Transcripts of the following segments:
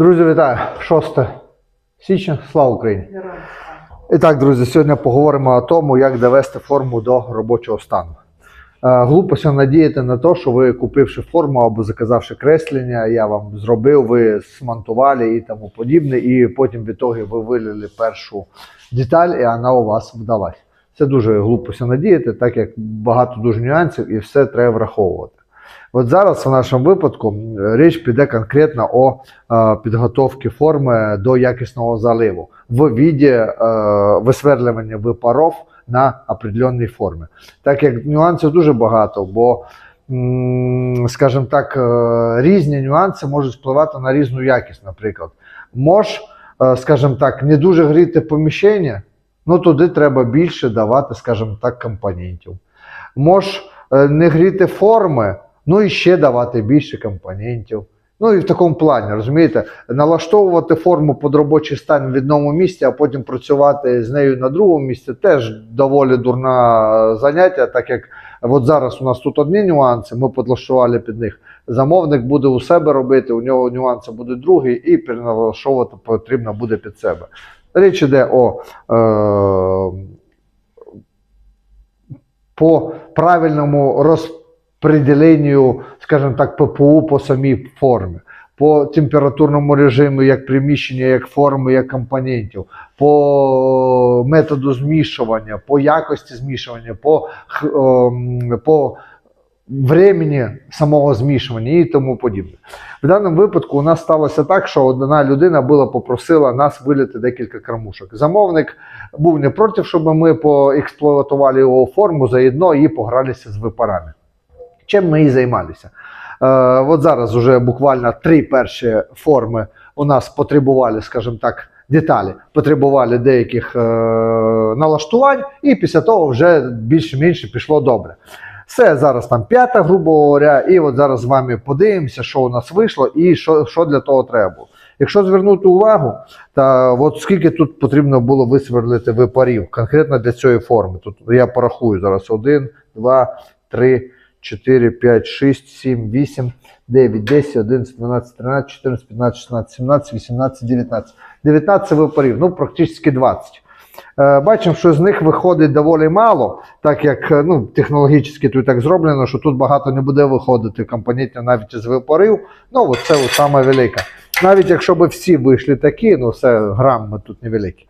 Друзі, вітаю! 6 січня. Слава Україні! І так, друзі, сьогодні поговоримо о тому, як довести форму до робочого стану. Е, Глупося надіяти на те, що ви купивши форму або заказавши креслення, я вам зробив, ви смонтували і тому подібне, і потім в ітогі ви вилили першу деталь, і вона у вас вдалась. Це дуже глупося надіяти, так як багато дуже нюансів і все треба враховувати. От зараз в нашому випадку річ піде конкретно о е, підготовці форми до якісного заливу в віді е, висверлювання випаров на определенній формі. Так як нюансів дуже багато, бо, скажімо так, е, різні нюанси можуть впливати на різну якість, наприклад. Мож, скажімо так, не дуже гріти поміщення, ну туди треба більше давати, скажімо так, компонентів. Мож не гріти форми, ну і ще давати більше компонентів. Ну і в такому плані, розумієте, налаштовувати форму під робочий стан в одному місці, а потім працювати з нею на другому місці теж доволі дурна заняття, так як от зараз у нас тут одні нюанси, ми підлаштували під них. Замовник буде у себе робити, у нього нюанси буде другий, і переналаштовувати потрібно буде під себе. Річ іде о е, по правильному розподіленню, скажімо так, ППУ по самій формі, по температурному режиму, як приміщення, як форми, як компонентів, по методу змішування, по якості змішування, по, ем, по времени самого змішування і тому подібне. В даному випадку у нас сталося так, що одна людина була попросила нас вилити декілька кормушок. Замовник був не проти, щоб ми поексплуатували його форму заодно і погралися з випарами. Чим ми і займалися. Е, от зараз вже буквально три перші форми у нас потребували, скажімо так, деталі, потребували деяких е, налаштувань, і після того вже більше-менше пішло добре. Все, зараз там п'ята, грубо говоря, і от зараз з вами подивимося, що у нас вийшло і що, що для того треба було. Якщо звернути увагу, та от скільки тут потрібно було висверлити випарів конкретно для цієї форми. Тут я порахую зараз 1, 2, 3, 4, 5, 6, 7, 8, 9, 10, 11, 12, 13, 14, 15, 16, 17, 18, 19. 19 випарів, ну практично 20. Е, Бачимо, що з них виходить доволі мало, так як е, ну, технологічно тут так зроблено, що тут багато не буде виходити компонентів навіть із випарів. Ну, от це саме велика. Навіть якщо б всі вийшли такі, ну все грам ми тут невеликі.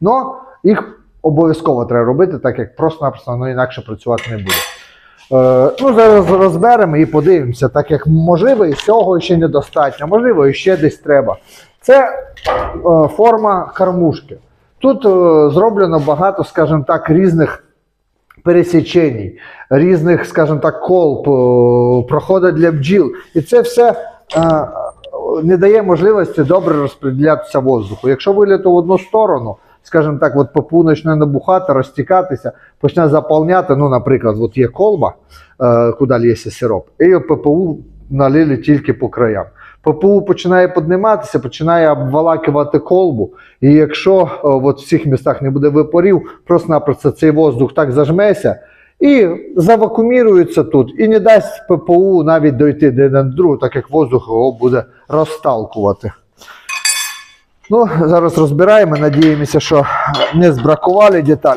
Ну, їх обов'язково треба робити, так як просто-напросто воно інакше працювати не буде. Е, ну, зараз розберемо і подивимося, так як можливо і цього ще недостатньо, можливо, і ще десь треба. Це е, форма кормушки. Тут е, зроблено багато, скажімо так, різних пересічень, різних, скажімо так, колб, е, проходи для бджіл. І це все не дає можливості добре розподілятися воздуху. Якщо виліти в одну сторону, скажімо так, от ППУ почне набухати, розтікатися, почне заповняти, ну, наприклад, от є колба, е, куди лється сироп, і ППУ налили тільки по краям. ППУ починає підніматися, починає обвалакувати колбу. І якщо е, от в цих містах не буде випарів, просто-напросто цей воздух так зажметься і завакумірується тут, і не дасть ППУ навіть дойти до другого, так як воздух його буде розталкувати. Ну, зараз розбираємо, надіємося, що не збракували деталь.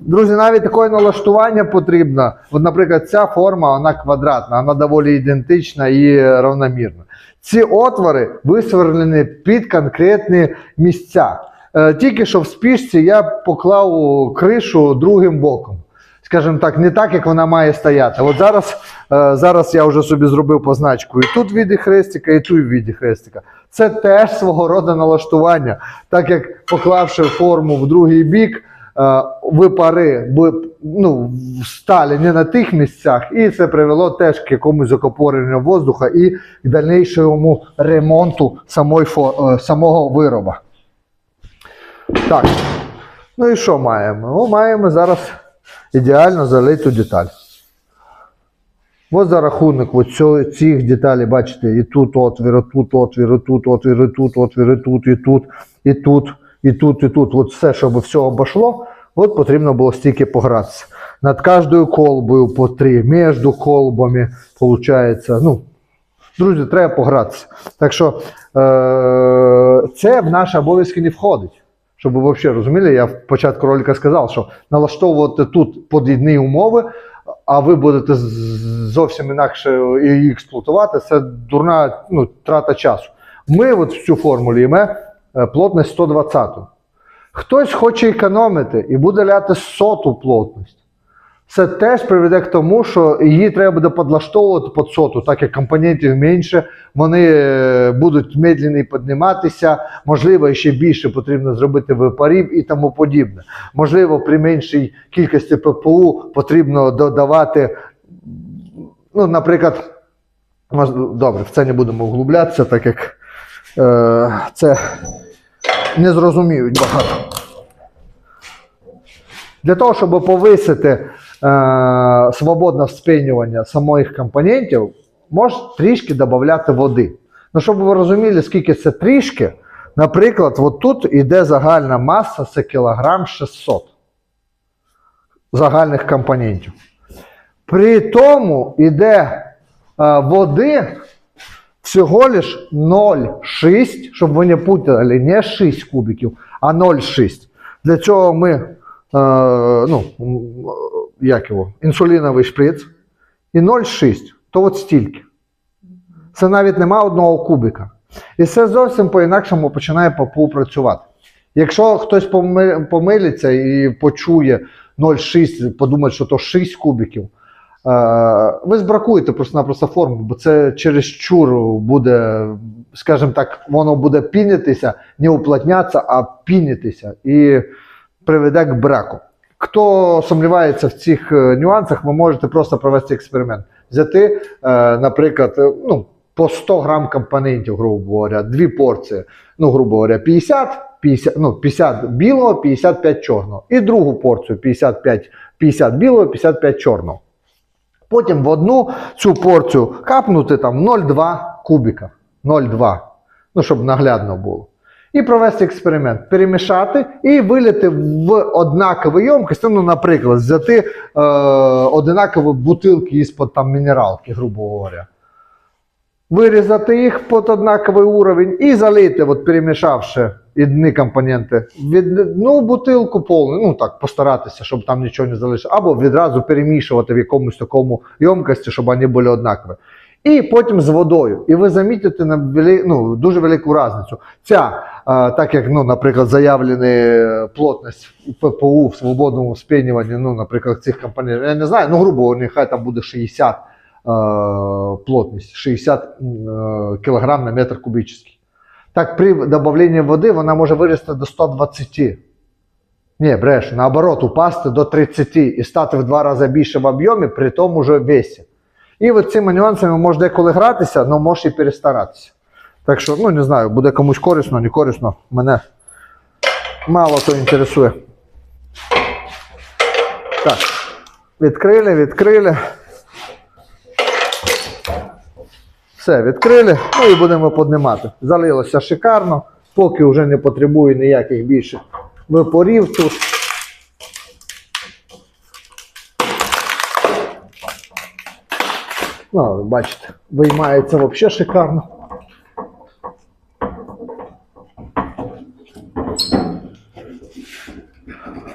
Друзі, навіть таке налаштування потрібно. От, наприклад, ця форма вона квадратна, вона доволі ідентична і равномірна. Ці отвори висверлені під конкретні місця. Е, Тільки що в спішці я поклав кришу другим боком. Скажімо так, не так, як вона має стояти. От зараз, зараз я вже собі зробив позначку і тут в віді хрестика, і тут в віді хрестика. Це теж свого роду налаштування, так як поклавши форму в другий бік, е, випари були, ну, стали не на тих місцях, і це привело теж к якомусь закопоренню воздуха і к дальнішому ремонту самої, е, самого вироба. Так, ну і що маємо? Ну, маємо зараз ідеально залиту деталь. Ось за рахунок цих деталей, бачите, і тут отвір, і тут отвір, і тут отвір, і тут отвір, і тут, і тут, і тут, і тут, і тут. От все, щоб все обійшло, от потрібно було стільки погратися. Над кожною колбою по три, між колбами, виходить, ну, Друзі, треба погратися. Так що е- це в наші обов'язки не входить. Щоб ви взагалі розуміли, я в початку ролика сказав, що налаштовувати тут подібні умови, а ви будете зовсім інакше її експлуатувати, це дурна ну, трата часу. Ми от в цю формулі йме плотність 120. Хтось хоче економити і буде ляти соту плотність. Це теж приведе к тому, що її треба буде підлаштовувати під соту, так як компонентів менше, вони е, будуть медленні підніматися, можливо, ще більше потрібно зробити випарів і тому подібне. Можливо, при меншій кількості ППУ потрібно додавати, ну, наприклад, добре, в це не будемо углублятися, так як е, це не зрозуміють багато. Для того, щоб повисити свободне вспінювання самих компонентів, можна трішки додати води. Ну, щоб ви розуміли, скільки це трішки, наприклад, от тут йде загальна маса, це кілограм 600 загальних компонентів. При тому йде е, води всього лиш 0,6, щоб ви не путали, не 6 кубиків, а 0,6. Для цього ми, е, ну, м, як його, інсуліновий шприц і 0,6, то от стільки. Це навіть нема одного кубика. І це зовсім по-інакшому починає ППУ працювати. Якщо хтось поми- помилиться і почує 0,6, подумає, що то 6 кубиків, е, ви збракуєте просто-напросто форму, бо це через чур буде, скажімо так, воно буде пінитися, не уплотнятися, а пінитися і приведе к браку. Хто сумнівається в цих е, нюансах, ви можете просто провести експеримент. Взяти, е, наприклад, е, ну, по 100 грам компонентів, грубо говоря, дві порції, ну, грубо говоря, 50, 50, ну, 50 білого, 55 чорного. І другу порцію 55, 50 білого, 55 чорного. Потім в одну цю порцію капнути там 0,2 кубіка. 0,2. Ну, щоб наглядно було. І провести експеримент, перемішати і вилити в однакові ємкості. Ну, наприклад, взяти е, одинакові бутилки із-под там мінералки, грубо говоря. Вирізати їх під однаковий уровень і залити, от перемішавши одні компоненти, від одну бутилку повну, ну так, постаратися, щоб там нічого не залишилося, або відразу перемішувати в якомусь такому ємкості, щоб вони були однакові. І потім з водою. І ви замітите на велі, ну, дуже велику різницю. Ця, е, так як, ну, наприклад, заявлена плотність ППУ в свободному спінюванні, ну, наприклад, цих компонентів, я не знаю, ну, грубо нехай там буде 60 е, плотність, 60 е, кг на метр кубічний. Так при додаванні води вона може вирости до 120. Ні, бреш, наоборот, упасти до 30 і стати в два рази більше в об'ємі при тому же весі. І от цими нюансами може деколи гратися, але може і перестаратися. Так що, ну не знаю, буде комусь корисно, не корисно. Мене мало хто інтересує. Так, відкрили, відкрили. Все, відкрили, ну і будемо піднімати. Залилося шикарно, поки вже не потребує ніяких більше випорів тут. Ну, бачите, виймається взагалі шикарно.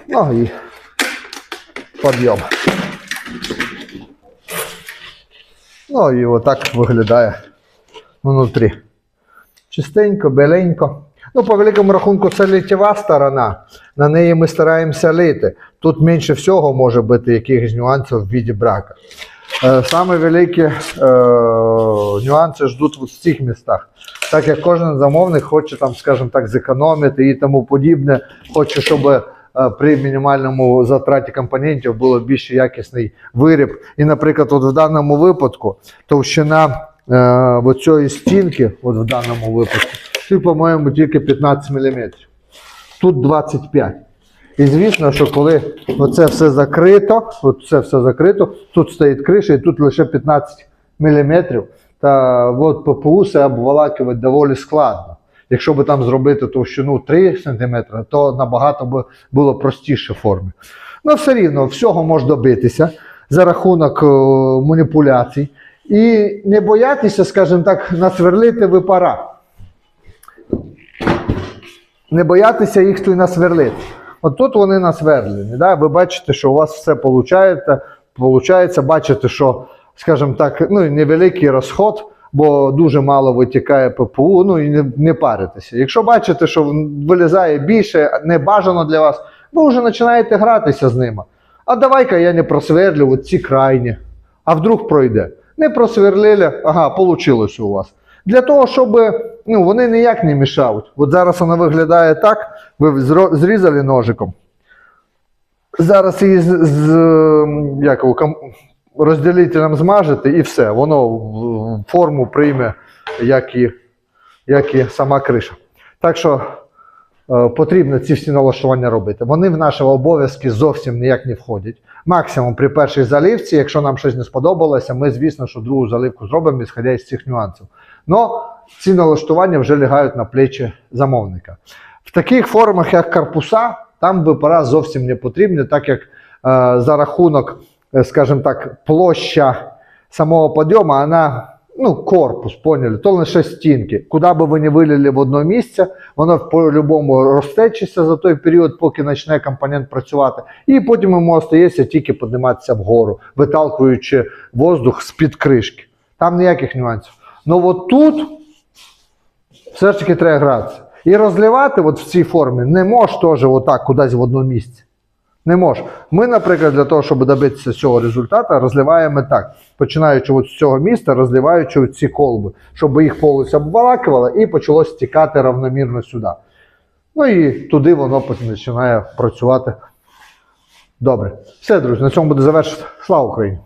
Ну і підйом. Ну і отак виглядає внутрі. Чистенько, беленько. Ну, по великому рахунку, це літєва сторона. На неї ми стараємося лити. Тут менше всього може бути якихось нюансів в віді брака. Е, Саме великі е, нюанси ждуть в цих містах. Так як кожен замовник хоче, там, скажімо так, зекономити і тому подібне, хоче, щоб е, при мінімальному затраті компонентів було більш якісний виріб. І, наприклад, от в даному випадку товщина е, цієї стінки, от в даному випадку, це, по-моєму, тільки 15 мм. Тут 25. І звісно, що коли оце все закрито, от це все закрито, тут стоїть криша і тут лише 15 мм, та от ППУ це обволакувати доволі складно. Якщо би там зробити товщину 3 см, то набагато би було простіше формі. Ну, все рівно, всього може добитися за рахунок е, маніпуляцій І не боятися, скажімо так, насверлити випара. Не боятися їх тут насверлити. От тут вони насверлені. Да? Ви бачите, що у вас все виходить, бачите, що, скажімо так, ну, невеликий розход, бо дуже мало витікає ППУ, ну і не, не паритеся. Якщо бачите, що вилізає більше, не бажано для вас, ви вже починаєте гратися з ними. А давай-ка я не просверлю от ці крайні. А вдруг пройде? Не просверлили, ага, получилось у вас. Для того, щоб ну, вони ніяк не мішають. От зараз воно виглядає так, ви зрізали ножиком. Зараз її з, з як, розділителем змажете і все, воно форму прийме, як і, як і сама криша. Так що е, потрібно ці всі налаштування робити. Вони в наші обов'язки зовсім ніяк не входять. Максимум при першій заливці, якщо нам щось не сподобалося, ми, звісно, що другу заливку зробимо, ісходя з цих нюансів. Но ці налаштування вже лягають на плечі замовника. В таких формах, як корпуса, там випара зовсім не потрібні, так як е, за рахунок, е, скажімо так, площа самого підйому, вона, ну, корпус, поняли, то лише стінки. Куди би ви не вилили в одне місце, воно по-любому розтечеться за той період, поки почне компонент працювати. І потім йому остається тільки підніматися вгору, виталкуючи воздух з-під кришки. Там ніяких нюансів. Ну от тут все ж таки треба гратися. І розливати от в цій формі не можеш теж отак кудись в одно місце. Не можеш. Ми, наприклад, для того, щоб добитися цього результату, розливаємо так. Починаючи от з цього місця, розливаючи ці колби, щоб їх повністю обвалакувало і почало стікати равномірно сюди. Ну і туди воно починає працювати. Добре. Все, друзі, на цьому буде завершено. Слава Україні!